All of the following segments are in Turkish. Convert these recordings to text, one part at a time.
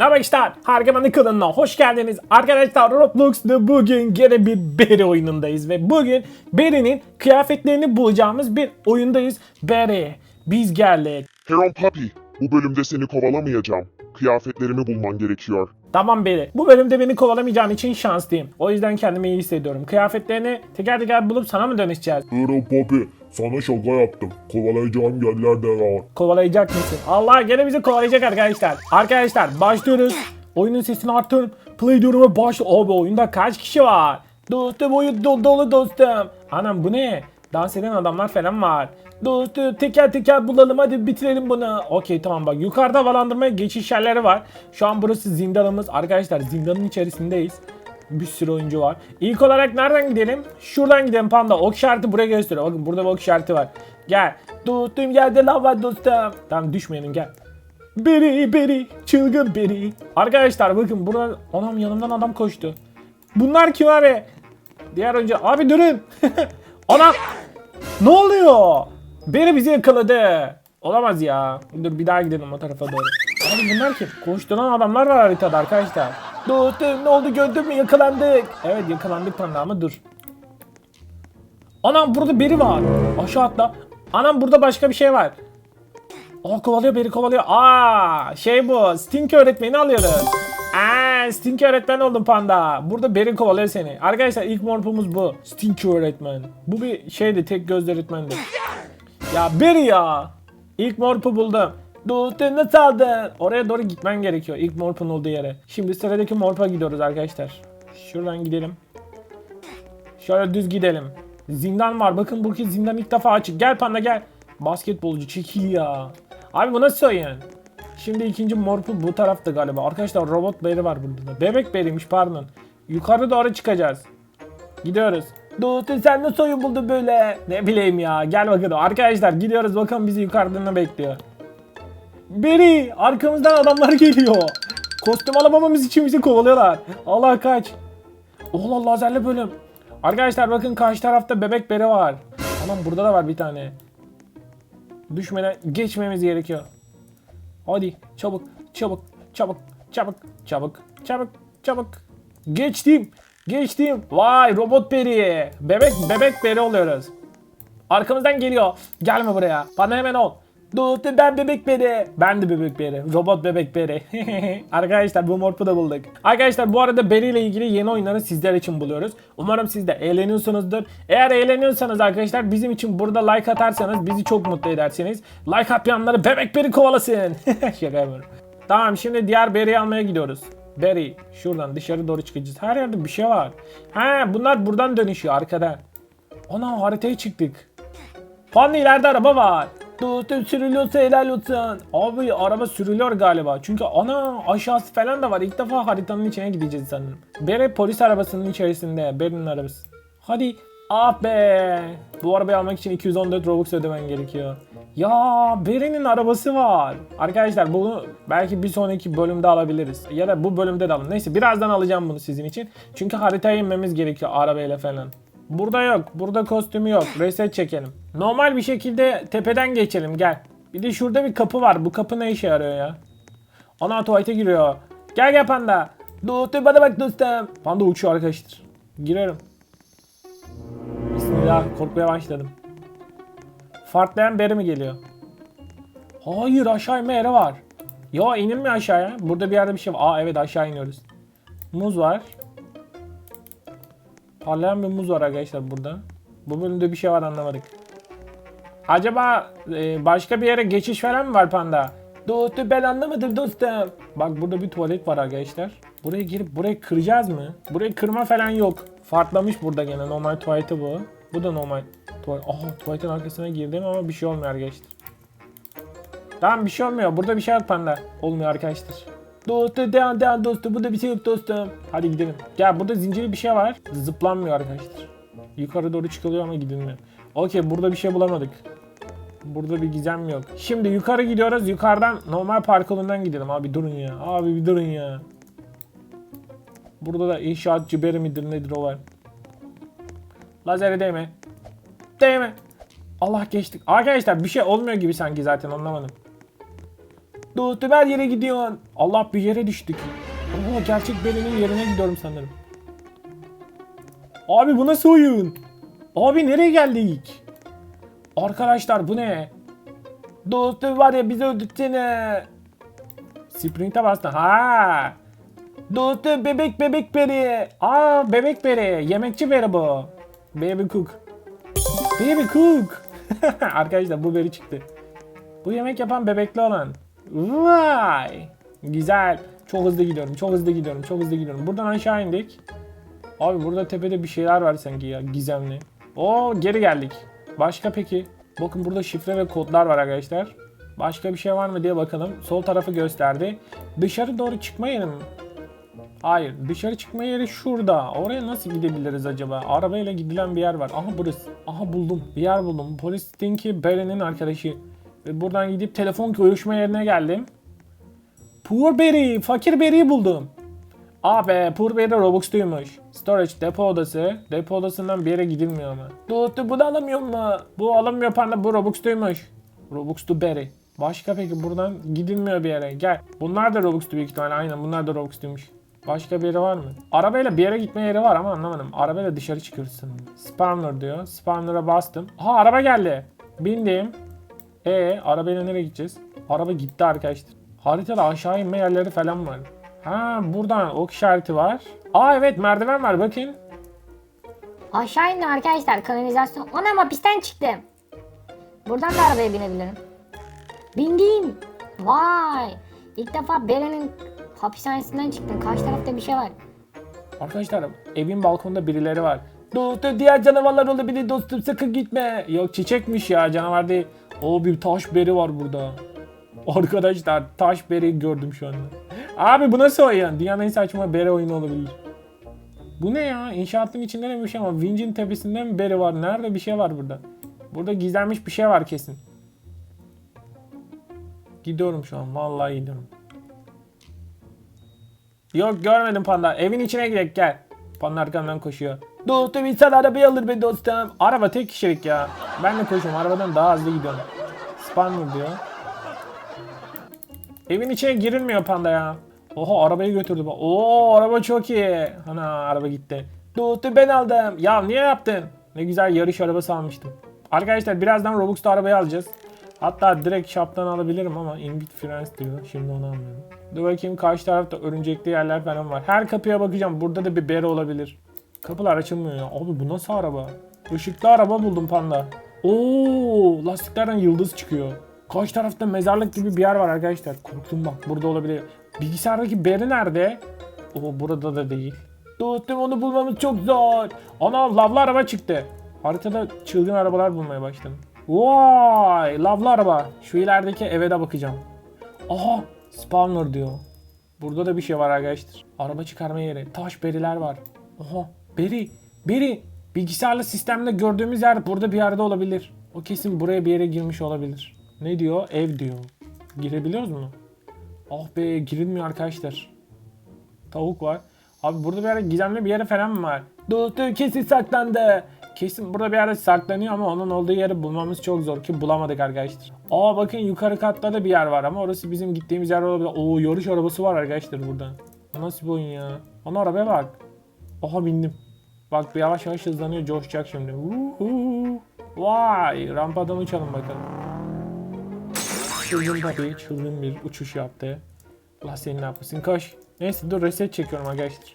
Haber işte Hargaman'ın kanalına hoş geldiniz. Arkadaşlar Roblox'ta bugün gene bir Berry oyunundayız ve bugün Berry'nin kıyafetlerini bulacağımız bir oyundayız. Berry biz geldik. Heron Papi, bu bölümde seni kovalamayacağım. Kıyafetlerimi bulman gerekiyor. Tamam Berry. Bu bölümde beni kovalamayacağın için şanslıyım. O yüzden kendimi iyi hissediyorum. Kıyafetlerini teker teker bulup sana mı dönüşeceğiz? Heron Papi, sana şaka yaptım. Kovalayacağım yerler de var. Kovalayacak mısın? Allah gene bizi kovalayacak arkadaşlar. Arkadaşlar başlıyoruz. Oyunun sesini arttırın. Play diyorum ve başla. Abi oyunda kaç kişi var? Dostum oyun dolu dolu dostum. Anam bu ne? Dans eden adamlar falan var. Dostum teker teker bulalım hadi bitirelim bunu. Okey tamam bak yukarıda havalandırmaya geçiş yerleri var. Şu an burası zindanımız. Arkadaşlar zindanın içerisindeyiz. Bir sürü oyuncu var. İlk olarak nereden gidelim? Şuradan gidelim panda. Ok işareti buraya gösteriyor. Bakın burada bir ok işareti var. Gel. Dostum geldi lan var dostum. Tamam düşmeyelim gel. Beri beri çılgın beri. Arkadaşlar bakın burada anam yanımdan adam koştu. Bunlar kim abi? Diğer önce abi durun. Anam ne oluyor? Beri bizi yakaladı. Olamaz ya. Dur bir daha gidelim o tarafa doğru. Abi bunlar kim? Koşturan adamlar var haritada arkadaşlar. Dostum ne oldu gördün mü yakalandık. Evet yakalandık ama dur. Anam burada biri var. Aşağı atla. Anam burada başka bir şey var. Aa kovalıyor biri kovalıyor. Aa şey bu. Stink öğretmeni alıyoruz. Aa Stink öğretmen oldum panda. Burada biri kovalıyor seni. Arkadaşlar ilk morpumuz bu. Stink öğretmen. Bu bir şeydi tek gözlü öğretmendi. Ya biri ya. İlk morpu buldum. Dostum nasıl aldın? Oraya doğru gitmen gerekiyor. İlk morpun olduğu yere. Şimdi sıradaki morpa gidiyoruz arkadaşlar. Şuradan gidelim. Şöyle düz gidelim. Zindan var. Bakın bu kez zindan ilk defa açık. Gel panda gel. Basketbolcu çekil ya. Abi bu nasıl oyun? Şimdi ikinci morpu bu tarafta galiba. Arkadaşlar robot beri var burada da. Bebek beriymiş pardon. Yukarı doğru çıkacağız. Gidiyoruz. Dostum sen nasıl oyun buldun böyle? Ne bileyim ya. Gel bakalım. Arkadaşlar gidiyoruz. Bakın bizi yukarıda ne bekliyor. Beri arkamızdan adamlar geliyor. Kostüm alamamamız için bizi kovalıyorlar. Allah kaç. Oğlan lazerli bölüm. Arkadaşlar bakın karşı tarafta bebek beri var. Tamam burada da var bir tane. Düşmeden geçmemiz gerekiyor. Hadi çabuk çabuk çabuk çabuk çabuk çabuk çabuk. Geçtim. Geçtim. Vay robot peri. Bebek bebek peri oluyoruz. Arkamızdan geliyor. Gelme buraya. Bana hemen ol. Dur ben bebek beri. Ben de bebek beri. Robot bebek beri. Arkadaşlar bu morpu da bulduk. Arkadaşlar bu arada Beri ile ilgili yeni oyunları sizler için buluyoruz. Umarım siz de eğleniyorsunuzdur. Eğer eğleniyorsanız arkadaşlar bizim için burada like atarsanız bizi çok mutlu edersiniz. Like atmayanları bebek beri kovalasın. Şaka yapıyorum. Tamam şimdi diğer Beri'yi almaya gidiyoruz. Berry şuradan dışarı doğru çıkacağız. Her yerde bir şey var. Ha bunlar buradan dönüşüyor arkada. Ana haritaya çıktık. Panda ileride araba var. Dostum sürülüyorsa helal olsun. Abi araba sürülüyor galiba. Çünkü ana aşağısı falan da var. İlk defa haritanın içine gideceğiz sanırım. Bere polis arabasının içerisinde. Bere'nin arabası. Hadi. Ah be. Bu arabayı almak için 214 Robux ödemen gerekiyor. Ya Bere'nin arabası var. Arkadaşlar bunu belki bir sonraki bölümde alabiliriz. Ya da bu bölümde de alın. Neyse birazdan alacağım bunu sizin için. Çünkü haritaya inmemiz gerekiyor arabayla falan. Burada yok. Burada kostümü yok. Reset çekelim. Normal bir şekilde tepeden geçelim gel. Bir de şurada bir kapı var. Bu kapı ne işe yarıyor ya? Ana tuvalete giriyor. Gel gel panda. Dostum bana bak dostum. Panda uçuyor arkadaşlar. Girerim. Bismillah korkmaya başladım. Fartlayan beri mi geliyor? Hayır aşağı inme yeri var. Ya inilme aşağıya. Burada bir yerde bir şey var. Aa evet aşağı iniyoruz. Muz var. Parlayan bir muz var arkadaşlar burada. Bu bölümde bir şey var anlamadık. Acaba e, başka bir yere geçiş falan mı var panda? Dostum ben anlamadım dostum. Bak burada bir tuvalet var arkadaşlar. Buraya girip burayı kıracağız mı? Burayı kırma falan yok. Farklamış burada gene normal tuvaleti bu. Bu da normal tuvalet. Aha tuvaletin arkasına girdim ama bir şey olmuyor arkadaşlar. Tamam bir şey olmuyor. Burada bir şey yok panda. Olmuyor arkadaşlar. Dostum devam devam dostum. Burada bir şey yok dostum. Hadi gidelim. Gel burada zincirli bir şey var. Zıplanmıyor arkadaşlar. Yukarı doğru çıkılıyor ama gidilmiyor. Okey burada bir şey bulamadık. Burada bir gizem yok. Şimdi yukarı gidiyoruz. Yukarıdan normal parkurundan gidelim. Abi durun ya. Abi bir durun ya. Burada da inşaatçı beri midir nedir o var. Lazere değme. Değme. Allah geçtik. Arkadaşlar bir şey olmuyor gibi sanki zaten anlamadım. Dostum her yere gidiyorsun. Allah bir yere düştük. Oo gerçek Beri'nin yerine gidiyorum sanırım. Abi bu nasıl oyun? Abi nereye geldik? Arkadaşlar bu ne? Dostum var ya bizi öldürtsene. Sprint'e bastı. Ha. Dostum bebek bebek beri. Aa bebek beri. Yemekçi beri bu. Baby cook. Baby cook. Arkadaşlar bu beri çıktı. Bu yemek yapan bebekli olan. Vay. Güzel. Çok hızlı gidiyorum. Çok hızlı gidiyorum. Çok hızlı gidiyorum. Buradan aşağı indik. Abi burada tepede bir şeyler var sanki ya. Gizemli. Oo geri geldik. Başka peki? Bakın burada şifre ve kodlar var arkadaşlar. Başka bir şey var mı diye bakalım. Sol tarafı gösterdi. Dışarı doğru çıkma yeri mi? Hayır. Dışarı çıkma yeri şurada. Oraya nasıl gidebiliriz acaba? Arabayla gidilen bir yer var. Aha burası. Aha buldum. Bir yer buldum. Polis Stinky Barry'nin arkadaşı. Ve buradan gidip telefon görüşme yerine geldim. Poor Barry. Fakir Barry'i buldum. Aa be Poor Barry Robux'tuymuş. Storage depo odası. Depo odasından bir yere gidilmiyor ama. Doğru bu da alamıyor mu? Bu alamıyor panda bu Robux'tuymuş. Robux'tu Barry. Başka peki buradan gidilmiyor bir yere. Gel. Bunlar da Robux'tu büyük ihtimalle. Aynen bunlar da Robux'tuymuş. Başka bir yeri var mı? Arabayla bir yere gitme yeri var ama anlamadım. Arabayla dışarı çıkıyorsun. Spawner diyor. Spawner'a bastım. Aha araba geldi. Bindim. E arabayla nereye gideceğiz? Araba gitti arkadaşlar. Haritada aşağı inme yerleri falan var. Ha buradan ok işareti var. Aa evet merdiven var bakın. Aşağı indim arkadaşlar kanalizasyon. Ana hapisten çıktım. Buradan da arabaya binebilirim. Bindim. Vay. İlk defa Beren'in hapishanesinden çıktım. Karşı tarafta bir şey var. Arkadaşlar evin balkonunda birileri var. Dostum diğer canavarlar olabilir dostum sakın gitme. Yok çiçekmiş ya canavar değil. O bir taş beri var burada. Arkadaşlar taş beri gördüm şu anda. Abi bu nasıl oyun? Dünyanın en saçma beri oyunu olabilir. Bu ne ya? İnşaatın içinde ne bir şey ama vincin tepesinde mi beri var? Nerede bir şey var burada? Burada gizlenmiş bir şey var kesin. Gidiyorum şu an. Vallahi gidiyorum. Yok görmedim panda. Evin içine gidelim gel. Panda arkamdan koşuyor. Dostum insan arabayı alır be dostum. Araba tek kişilik ya. Ben de koşuyorum. Arabadan daha hızlı gidiyorum. Spawner diyor. Evin içine girilmiyor panda ya. Oha arabayı götürdü. Oo araba çok iyi. Ana araba gitti. Dostum ben aldım. Ya niye yaptın? Ne güzel yarış arabası almıştım. Arkadaşlar birazdan Robux'ta arabayı alacağız. Hatta direkt shop'tan alabilirim ama Invit Friends diyor. Şimdi onu almıyorum. Dur bakayım karşı tarafta örümcekli yerler falan var. Her kapıya bakacağım. Burada da bir bere olabilir. Kapılar açılmıyor ya. Abi bu nasıl araba? Işıklı araba buldum panda. Oo, lastiklerden yıldız çıkıyor. Karşı tarafta mezarlık gibi bir yer var arkadaşlar. Korktum bak burada olabilir. Bilgisayardaki beri nerede? Oo burada da değil. Dostum onu bulmamız çok zor. Ana lavlı araba çıktı. Haritada çılgın arabalar bulmaya başladım. Vay lavlı araba. Şu ilerideki eve de bakacağım. Aha spawner diyor. Burada da bir şey var arkadaşlar. Araba çıkarma yeri. Taş beriler var. Oha beri. Beri. Bilgisayarlı sistemde gördüğümüz yer burada bir yerde olabilir. O kesin buraya bir yere girmiş olabilir. Ne diyor? Ev diyor. Girebiliyoruz mu? Ah be girilmiyor arkadaşlar. Tavuk var. Abi burada bir yerde gizemli bir yere falan mı var? Dostum kesin saklandı. Kesin burada bir yerde saklanıyor ama onun olduğu yeri bulmamız çok zor ki bulamadık arkadaşlar. Aa bakın yukarı katta da bir yer var ama orası bizim gittiğimiz yer olabilir. Oo yarış arabası var arkadaşlar burada. Bu nasıl bir oyun ya? Ana arabaya bak. Oha bindim. Bak bir yavaş yavaş hızlanıyor coşacak şimdi. Uhu. Vay rampadan uçalım bakalım. Çılgın tabii çılgın bir uçuş yaptı. Allah seni ne yapmasın koş. Neyse dur reset çekiyorum arkadaşlar.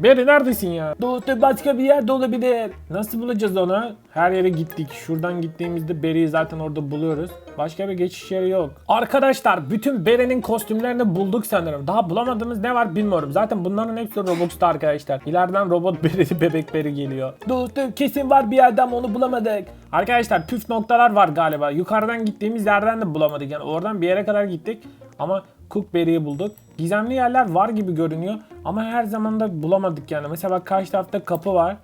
Beri neredesin ya? Doğru başka bir yerde olabilir. Nasıl bulacağız onu? Her yere gittik. Şuradan gittiğimizde Beri'yi zaten orada buluyoruz. Başka bir geçiş yeri yok. Arkadaşlar bütün Beri'nin kostümlerini bulduk sanırım. Daha bulamadığımız ne var bilmiyorum. Zaten bunların hepsi Robux'ta arkadaşlar. İleriden robot Beri, bebek Beri geliyor. Dostum kesin var bir ama onu bulamadık. Arkadaşlar püf noktalar var galiba. Yukarıdan gittiğimiz yerden de bulamadık. Yani oradan bir yere kadar gittik. Ama Cookberry'i bulduk. Gizemli yerler var gibi görünüyor ama her zaman da bulamadık yani. Mesela bak karşı tarafta kapı var.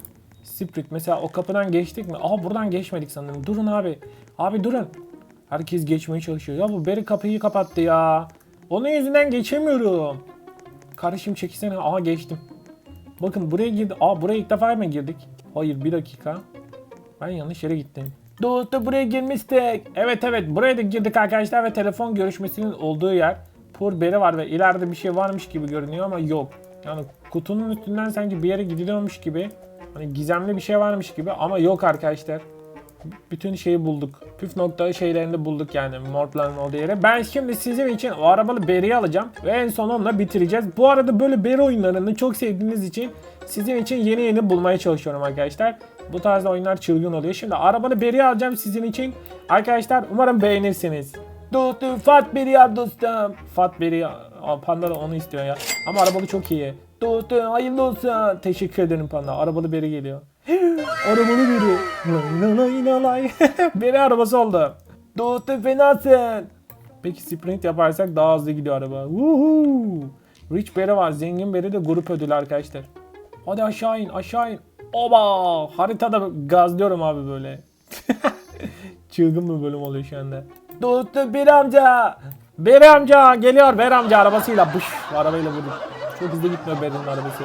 Sprit mesela o kapıdan geçtik mi? Aa buradan geçmedik sanırım. Durun abi. Abi durun. Herkes geçmeye çalışıyor. Ya bu Berry kapıyı kapattı ya. Onun yüzünden geçemiyorum. Karışım çekilsene. Aha geçtim. Bakın buraya girdi. Aa buraya ilk defa mı girdik? Hayır bir dakika. Ben yanlış yere gittim. Doğu'da buraya girmiştik. Evet evet buraya da girdik arkadaşlar ve telefon görüşmesinin olduğu yer. Pur beri var ve ileride bir şey varmış gibi görünüyor ama yok. Yani kutunun üstünden sanki bir yere gidiliyormuş gibi. Hani gizemli bir şey varmış gibi ama yok arkadaşlar. Bütün şeyi bulduk. Püf nokta şeylerini bulduk yani Mortland'ın olduğu yere. Ben şimdi sizin için o arabalı beriyi alacağım ve en son onunla bitireceğiz. Bu arada böyle beri oyunlarını çok sevdiğiniz için sizin için yeni yeni bulmaya çalışıyorum arkadaşlar. Bu tarzda oyunlar çılgın oluyor. Şimdi arabalı beri alacağım sizin için. Arkadaşlar umarım beğenirsiniz. Dostum Fat beri al dostum. Fat beri Aa, Panda da onu istiyor ya. Ama arabalı çok iyi. Dostum hayırlı olsun. Teşekkür ederim Panda. Arabalı beri geliyor. Arabalı biri. Lay lay lay lay. beri arabası oldu. Dostum fenasın. Peki sprint yaparsak daha hızlı gidiyor araba. Woohoo. Rich Berry var. Zengin Berry de grup ödülü arkadaşlar. Hadi aşağı in aşağı in. Oba. Haritada gazlıyorum abi böyle. Çılgın bir bölüm oluyor şu anda. Dostum Beri amca. Beri amca geliyor. Beri amca arabasıyla. Bış. Arabayla vurdu. Çok hızlı gitmiyor Beri'nin arabası.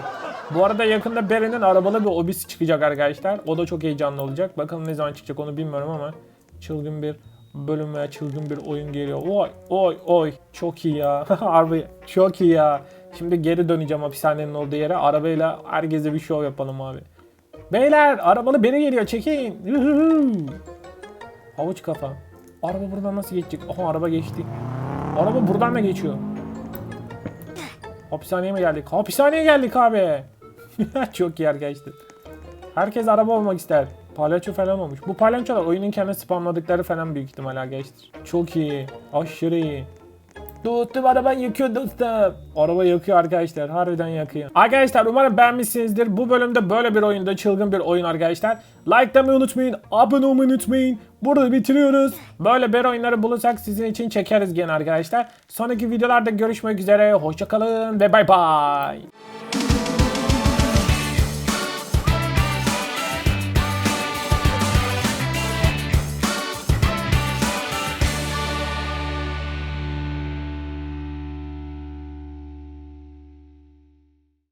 Bu arada yakında Beri'nin arabalı bir obisi çıkacak arkadaşlar. O da çok heyecanlı olacak. Bakalım ne zaman çıkacak onu bilmiyorum ama çılgın bir bölüm veya çılgın bir oyun geliyor. Oy oy oy. Çok iyi ya. Harbi çok iyi ya. Şimdi geri döneceğim hapishanenin olduğu yere. Arabayla herkese bir show yapalım abi. Beyler arabalı biri geliyor çekin. Havuç kafa. Araba buradan nasıl geçecek? Aha araba geçti. Araba buradan da geçiyor. Hapishaneye mi geldik? Hapishaneye geldik abi. Çok iyi arkadaşlar. Herkes araba olmak ister. Palyaço falan olmuş. Bu palyaçolar oyunun kendi spamladıkları falan büyük ihtimal arkadaşlar. Çok iyi. Aşırı iyi. Dostum araba yakıyor dostum. Araba yakıyor arkadaşlar. Harbiden yakıyor. Arkadaşlar umarım beğenmişsinizdir. Bu bölümde böyle bir oyunda çılgın bir oyun arkadaşlar. Likelamayı unutmayın. Abone olmayı unutmayın. Burada bitiriyoruz. Böyle bir oyunları bulursak sizin için çekeriz gene arkadaşlar. Sonraki videolarda görüşmek üzere. Hoşçakalın ve bay bay.